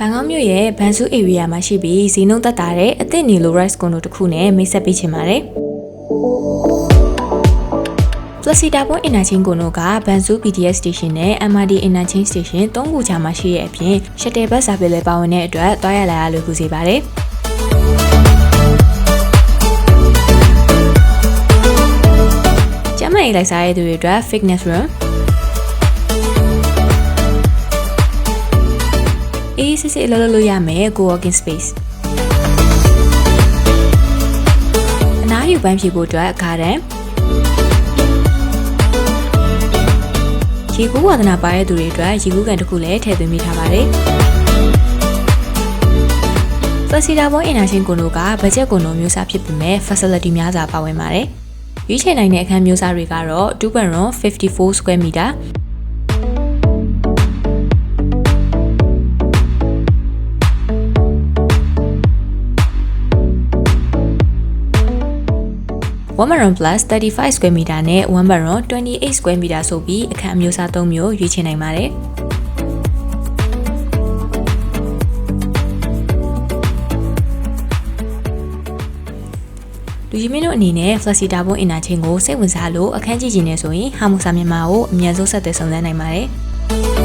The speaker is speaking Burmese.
ဘန်ကောက်မြို့ရဲ့ဘန်ဆူ area မှာရှိပြီးဈေးနှုန်းသက်သာတဲ့အသစ်နီလို rice condo တစ်ခုနဲ့မိတ်ဆက်ပေးချင်ပါတယ်။ Placida Point Interchange ကိုတို့ကဘန်ဆူ BTS station နဲ့ MRT Interchange station သုံးခုကြားမှာရှိတဲ့အပြင် shuttle bus service လည်းပါဝင်တဲ့အတွက်တွားရလာရလွယ်ကူစေပါတယ်။ကျမကြီးလိုက်စားရတဲ့သူတွေအတွက် fitness room အေးစစ်စစ်အလုပ်လုပ်လို့ရမယ် co-working space အနားယူပန်းဖြေဖို့အတွက်ဂါဒန်ရေကူးဝါသနာပါတဲ့သူတွေအတွက်ရေကူးကန်တစ်ခုလည်းထည့်သွင်းပေးထားပါတယ်။ Facilita Point International ကိုတို့ကဘတ်ဂျက်ကိုတို့မျိုးစားဖြစ်ပေမဲ့ facility များစွာပါဝင်ပါတယ်။ရွေးချယ်နိုင်တဲ့အခန်းမျိုးစားတွေကတော့2 bedroom 54 square meter one bedroom plus 35 square meter နဲ့ one bedroom 28 square meter ဆိုပြီးအခန်းအမျိုးအစား၃မျိုးရွေးချယ်နိုင်ပါတယ်။လူကြီးမင်းတို့အနေနဲ့ Flexita ဘုံအင်နာချင်းကိုစိတ်ဝင်စားလို့အခန်းကြည့်ခြင်းနဲ့ဆိုရင်ဟာမိုဆာမြန်မာကိုအမြန်ဆုံးဆက်သွယ်ဆောင်စမ်းနိုင်ပါတယ်။